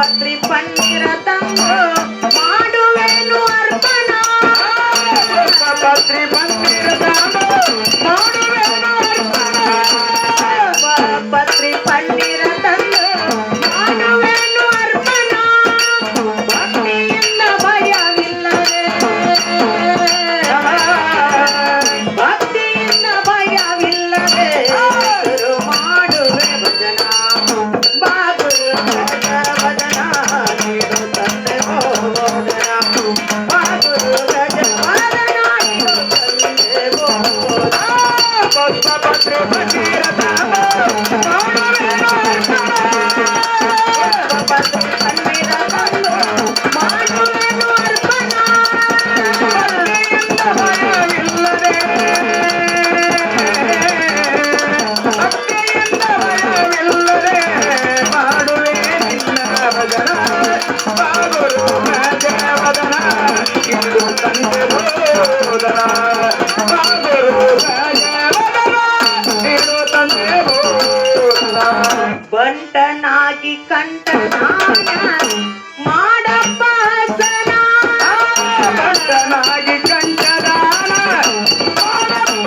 ಪತ್ರಿ ಪನ್ನೀರ ತಂಗೋ ಮಾಡುವೆನು ಅರ್ಪಣ. ಪತ್ರಿ ಪ ಪತ್ರೆ ಭಗೀರಥ ಬಂಟನಾಗಿ ಕಂಟನಾಗಿ ಮಾಡಪ್ಪ ಬಂಟನಾಗಿ ಕಂಟದಾನ ಮಾಡಪ್ಪ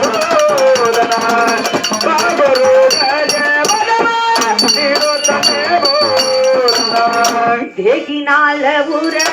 देगी नाल उरे